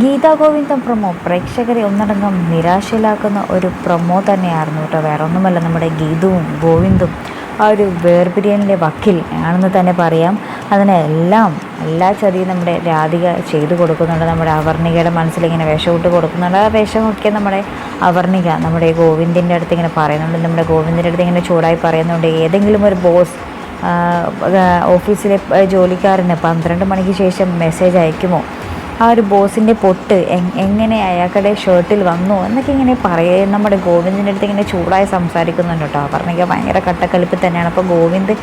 ഗീതാ ഗോവിന്ദം promo. പ്രേക്ഷകരെ ഒന്നടങ്കം നിരാശയിലാക്കുന്ന ഒരു പ്രൊമോ തന്നെയായിരുന്നു കേട്ടോ. വേറെ ഒന്നുമല്ല നമ്മുടെ ഗീതവും ഗോവിന്ദും ആ ഒരു വേർപിരിയനിലെ വക്കിൽ. ആണെന്ന് തന്നെ പറയാം അതിനെല്ലാം എല്ലാ ചതിയും നമ്മുടെ രാധിക ചെയ്തു കൊടുക്കുന്നുണ്ട്. നമ്മുടെ അവർണികയുടെ മനസ്സിലിങ്ങനെ വിഷമിട്ട് കൊടുക്കുന്നുണ്ട്. ആ വിഷമൊക്കെ നമ്മുടെ അവർണിക നമ്മുടെ ഗോവിന്ദിന്റെ അടുത്ത് ഇങ്ങനെ പറയുന്നുണ്ട്. നമ്മുടെ ഗോവിന്ദിന്റെ അടുത്ത് ഇങ്ങനെ ചൂടായി പറയുന്നുണ്ട്. ഏതെങ്കിലും ഒരു ബോസ് ഓഫീസിലെ ജോലിക്കാരന് പന്ത്രണ്ട് മണിക്ക് ശേഷം മെസ്സേജ് അയക്കുമോ? ആ ഒരു ബോസിന്റെ പൊട്ട് എങ്ങനെ അയാളുടെ ഷർട്ടിൽ വന്നു എന്നൊക്കെ ഇങ്ങനെ പറയുക നമ്മുടെ ഗോവിന്ദിന്റെ അടുത്ത് ഇങ്ങനെ ചൂടായി സംസാരിക്കുന്നുണ്ട് കേട്ടോ. പറഞ്ഞെങ്കിൽ ഭയങ്കര കട്ടക്കലിപ്പ് തന്നെയാണ്. അപ്പോൾ ഗോവിന്ദ്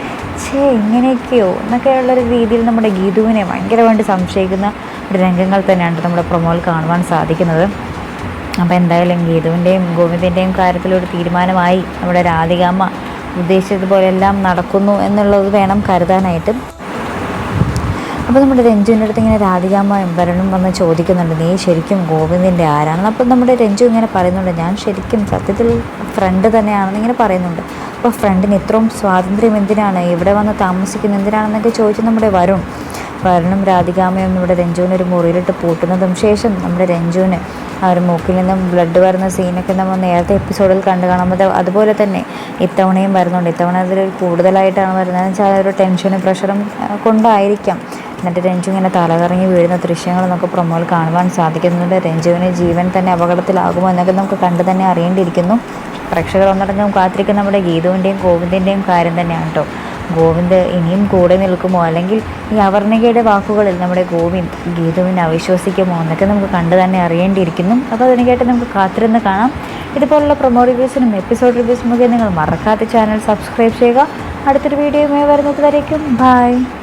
ഛേ ഇങ്ങനെയൊക്കെയോ? എന്നൊക്കെയുള്ളൊരു രീതിയിൽ നമ്മുടെ ഗീതുവിനെ ഭയങ്കരമായിട്ട് സംശയിക്കുന്ന രംഗങ്ങൾ തന്നെയാണ് നമ്മുടെ പ്രൊമോയിൽ കാണുവാൻ സാധിക്കുന്നത്. അപ്പോൾ എന്തായാലും ഗീതുവിന്റെയും ഗോവിന്ദിന്റെയും കാര്യത്തിലൊരു തീരുമാനമായി നമ്മുടെ രാധികാമ്മ ഉദ്ദേശിച്ചതുപോലെ എല്ലാം നടക്കുന്നു എന്നുള്ളത് വേണം കരുതാനായിട്ട്. അപ്പോൾ നമ്മുടെ രഞ്ജുവിന്റെ അടുത്ത് ഇങ്ങനെ രാധികാമ്മ വരണം വന്ന് ചോദിക്കുന്നുണ്ട് നീ ശരിക്കും ഗോവിന്ദിന്റെ ആരാണെന്ന്? അപ്പോൾ നമ്മുടെ രഞ്ജു ഇങ്ങനെ പറയുന്നുണ്ട് ഞാൻ ശരിക്കും സത്യത്തിൽ ഫ്രണ്ട് തന്നെയാണെന്ന് ഇങ്ങനെ പറയുന്നുണ്ട്. അപ്പോൾ ഫ്രണ്ടിന് ഇത്രയും സ്വാതന്ത്ര്യം എന്തിനാണ്? ഇവിടെ വന്ന് താമസിക്കുന്നത് എന്തിനാണെന്നൊക്കെ ചോദിച്ച് നമ്മുടെ വരുൺ വരുണും രാധികാമ്മയും ഇവിടെ രഞ്ജുവിനെ ഒരു മുറിയിലിട്ട് പൂട്ടുന്നതും ശേഷം നമ്മുടെ രഞ്ജുവിന് ആ ഒരു മൂക്കിൽ നിന്നും ബ്ലഡ് വരുന്ന സീനൊക്കെ നമ്മൾ നേരത്തെ എപ്പിസോഡിൽ കണ്ടു കാണുമ്പോൾ അതുപോലെ തന്നെ ഇത്തവണയും വരുന്നുണ്ട്. ഇത്തവണ അതിൽ കൂടുതലായിട്ടാണ് വരുന്നത്. വെച്ചാൽ ഒരു ടെൻഷനും പ്രഷറും കൊണ്ടായിരിക്കാം. എന്നിട്ട് രഞ്ജു ഇങ്ങനെ തലകറങ്ങി വീഴുന്ന ദൃശ്യങ്ങൾ നമുക്ക് പ്രൊമോയിൽ കാണുവാൻ സാധിക്കുന്നുണ്ട്. രഞ്ജുവിന് ജീവൻ തന്നെ അപകടത്തിലാകുമോ എന്നൊക്കെ നമുക്ക് കണ്ടു തന്നെ അറിയേണ്ടിയിരിക്കുന്നു. പ്രേക്ഷകർ ഒന്നടങ്കം കാത്തിരിക്കുന്ന നമ്മുടെ ഗീതുവിന്റെയും ഗോവിന്ദിന്റെയും കാര്യം തന്നെയാണ് കേട്ടോ ഗോവിന്ദ് ഇനിയും കൂടെ നിൽക്കുമോ? അല്ലെങ്കിൽ ഈ അവർണികയുടെ വാക്കുകളിൽ നമ്മുടെ ഗോവിന്ദ് ഗീതുവിനെ അവിശ്വസിക്കുമോ? എന്നൊക്കെ നമുക്ക് കണ്ടു തന്നെ അറിയേണ്ടിയിരിക്കുന്നു. അപ്പോൾ അതിനൊക്കെയായിട്ട് നമുക്ക് കാത്തിരുന്ന് കാണാം. ഇതുപോലുള്ള പ്രൊമോ റിവ്യൂസിനും എപ്പിസോഡ് റിവ്യൂസിനും ഒക്കെ നിങ്ങൾ മറക്കാത്ത ചാനൽ സബ്സ്ക്രൈബ് ചെയ്യുക. അടുത്തൊരു വീഡിയോയുമായി വരുന്നത് വരയ്ക്കും ബൈ